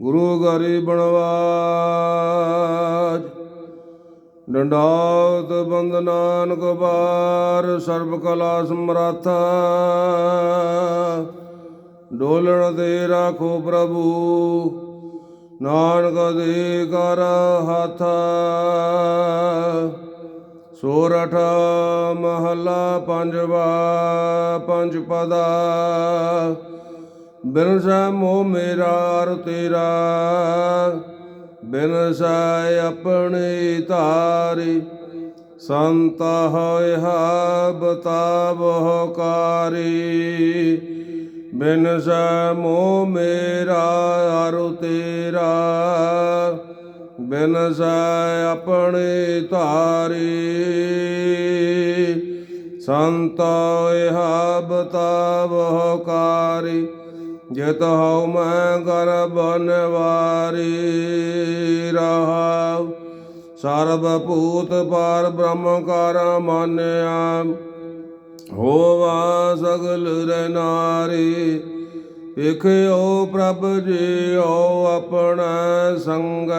ਗੁਰੂ ਗਰੀ ਬਣਵਾਜ। ਡੰਡਾਤ ਬੰਦਨਾਨ ਕਬਾਰ ਸਰਬ ਕਲਾ ਸਮਰਾਥਾ। ਡੋਲਣ ਤੇ ਰਾਖੋ ਪ੍ਰਭੂ, ਨਾਨਕ ਦੇ ਕਰ ਹੱਥ। ਸੋਰਠ ਮਹੱਲਾ ਪੰਜਵਾ ਪੰਜ ਪਦਾ। ਬਿਨ ਸੈ ਮੋਹ ਮੇਰਾ ਅਰ ਤੇਰਾ, ਬਿਨ ਸੈ ਆਪਣੀ ਧਾਰੀ, ਸੰਤ ਹੋਇ ਹਾ ਬਤਾਵਹੁ ਕਾਰੀ ਬਿਨ ਸੈ ਮੋਹ ਮੇਰਾ ਅਰ ਤੇਰਾ, ਬਿਨ ਸੈ ਆਪਣੀ ਧਾਰੀ, ਸੰਤ ਇਹਾ ਬਤਾਵਹੁ ਕਾਰੀ ਜਿਤ ਹਉ ਮੈਂ ਗਰਬ ਨਿਵਾਰੀ ਰਹਾਉ। ਸਰਬ ਭੂਤ ਪਰ ਬ੍ਰਹਮ ਕਰ ਮਾਨਿਆ। ਹੋਵਾ ਸਗਲ ਰ ਨਾਰੀ ਵੇਖਿਓ ਪ੍ਰਭ ਜੀਓ ਆਪਣਾ ਸੰਗ।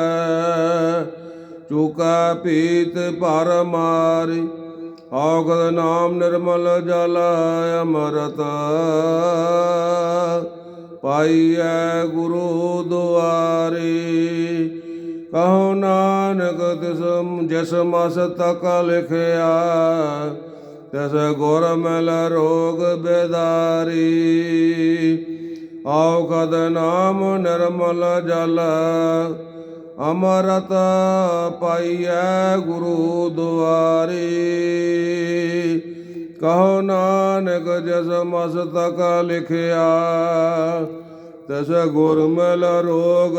ਚੁਕਾ ਪੀਤ ਪਰ ਮਾਰੀ ਔਗਦ ਨਾਮ ਨਿਰਮਲ ਜਲ ਅਮਰਤ। ਪਾਈਐ ਗੁਰੂ ਦੁਆਰੀ। ਕਹੋ ਨਾਨਕ ਤਿਸ ਜਿਸ ਮਸ ਤਕ ਲਿਖਿਆ, ਤਿਸ ਗੁਰ ਮਿਲ ਰੋਗ ਬੇਦਾਰੀ। ਔਖਦ ਨਾਮ ਨਿਰਮਲ ਜਲ, ਅਮਰਤ ਪਾਈਐ ਗੁਰੂ ਦੁਆਰੀ। ਕਹੋ ਨਾਨਕ ਜਸ ਮਸਤਕ ਲਿਖਿਆ, ਤਿਸ ਗੁਰਮਲ ਰੋਗ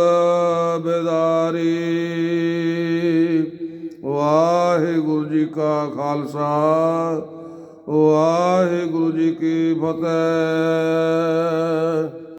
ਬਿਦਾਰੀ। ਵਾਹਿਗੁਰੂ ਜੀ ਕਾ ਖਾਲਸਾ, ਵਾਹਿਗੁਰੂ ਜੀ ਕੀ ਫਤਿਹ।